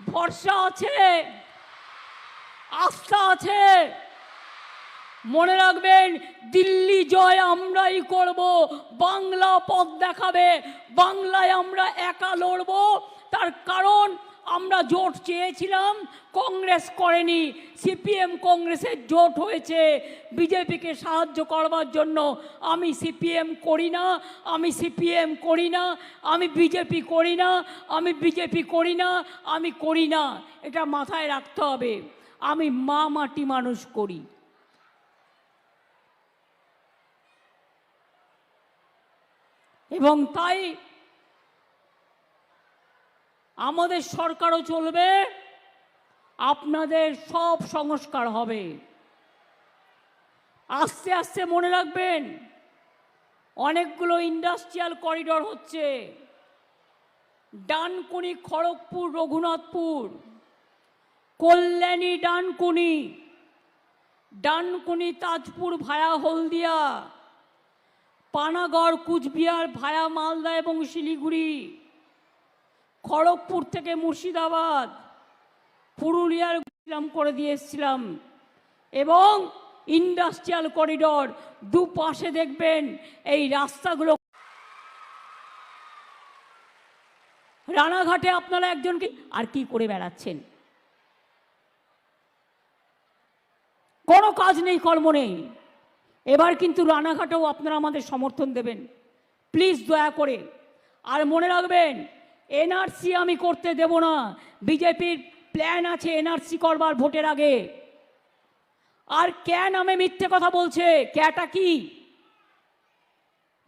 ভরসা আছে, আস্থা আছে। মনে রাখবেন, দিল্লি জয় আমরাই করব, বাংলা পথ দেখাবে, বাংলায় আমরা একা লড়ব। তার কারণ আমরা জোট চেয়েছিলাম, কংগ্রেস করেনি, সিপিএম কংগ্রেসের জোট হয়েছে, বিজেপিকে সাহায্য করবার জন্য। আমি সিপিএম করি না, আমি সিপিএম করি না, আমি বিজেপি করি না, আমি বিজেপি করি না, আমি করি না। এটা মাথায় রাখতে হবে। আমি মা মাটি মানুষ করি। এবং তাই আমাদের সরকারও চলবে, আপনাদের সব সংস্কার হবে। আস্তে আস্তে মনে রাখবেন, অনেকগুলো ইন্ডাস্ট্রিয়াল করিডর হচ্ছে। ডানকুনি, খড়গপুর, রঘুনাথপুর, কল্যাণী, ডানকুনি ডানকুনি, তাজপুর ভায়া হলদিয়া, পানাগড়, কুচবিহার ভায়া মালদা এবং শিলিগুড়ি। খড়গপুর থেকে মুর্শিদাবাদ, পুরুলিয়ার গ্রাম করে দিয়ে এসেছিলাম। এবং ইন্ডাস্ট্রিয়াল করিডর দুপাশে দেখবেন এই রাস্তাগুলো। রানাঘাটে আপনারা একজনকে আর কি করে বেড়াচ্ছেন? কোনো কাজ নেই, কর্ম নেই। এবার কিন্তু রানাঘাটেও আপনারা আমাদের সমর্থন দেবেন। প্লিজ দয়া করে। আর মনে রাখবেন এনআরসি আমি করতে দেব না। বিজেপির প্ল্যান আছে এনআরসি করবার ভোটের আগে। আর ক্যা নামে মিথ্যে কথা বলছে? ক্যাটা কি?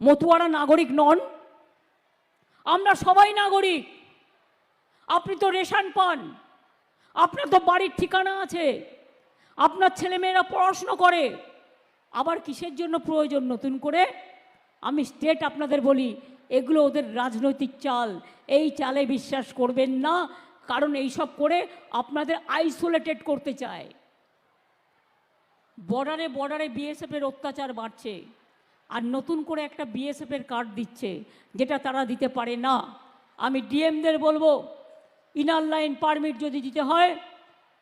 মতুয়ারা নাগরিক নন? আমরা সবাই নাগরিক। আপনি তো রেশন পান। আপনার তো বাড়ির ঠিকানা আছে। আপনার ছেলেমেয়েরা পড়াশুনো করে। আবার কিসের জন্য প্রয়োজন? নতুন করে আমি স্টেট আপনাদের বলি এগুলো ওদের রাজনৈতিক চাল। এই চালে বিশ্বাস করবেন না, কারণ এইসব করে আপনাদের আইসোলেটেড করতে চায়। বর্ডারে বর্ডারে বিএসএফের অত্যাচার বাড়ছে, আর নতুন করে একটা বিএসএফের কার্ড দিচ্ছে, যেটা তারা দিতে পারে না। আমি ডিএমদের বলব ইনার লাইন পারমিট যদি দিতে হয়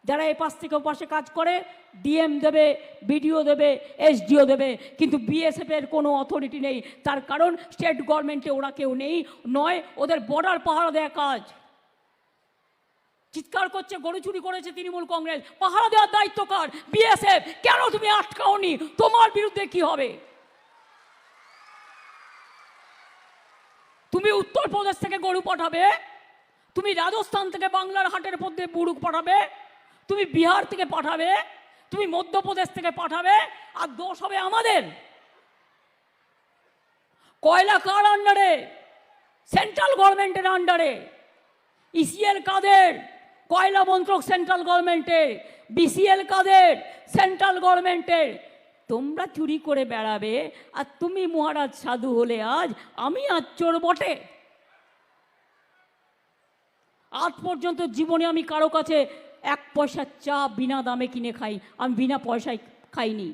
যারা এ পাশ থেকে পাশে কাজ করে ডিএম দেবে বিডিও দেবে এসডিও দেবে, কিন্তু বিএসএফের কোনো অথরিটি নেই। তার কারণ স্টেট গভর্নমেন্টে ওরা কেউ নেই, নয় ওদের বর্ডার পাহারা দেওয়া কাজ। চিৎকার করছে, গরু চুরি করেছে তৃণমূল কংগ্রেস। পাহারা দেওয়ার দায়িত্ব কার? বিএসএফ কেন তুমি আটকাওনি? তোমার বিরুদ্ধে কি হবে? তুমি উত্তরপ্রদেশ থেকে গরু পাঠাবে, তুমি রাজস্থান থেকে বাংলার হাটের মধ্যে বুড়ুক পাঠাবে তুমি বিহার থেকে পাঠাবে, তুমি মধ্যপ্রদেশ থেকে পাঠাবে, আর দোষ হবে আমাদের। কয়লা কার আন্ডারে সেন্ট্রাল গভর্নমেন্টের আন্ডারে ইসিএল কাদের? কয়লা মন্ত্রক সেন্ট্রাল গভর্নমেন্টের বিসিএল কাদের? সেন্ট্রাল গভর্নমেন্টের তোমরা চুরি করে বেড়াবে, আর তুমি মহারাজ সাধু হলে আজ আমি আজ চোর বটে। আজ পর্যন্ত জীবনে আমি কারও কাছে এক পয়সা চা বিনা দামে কিনে খাই আমি বিনা পয়সায় খাইনি।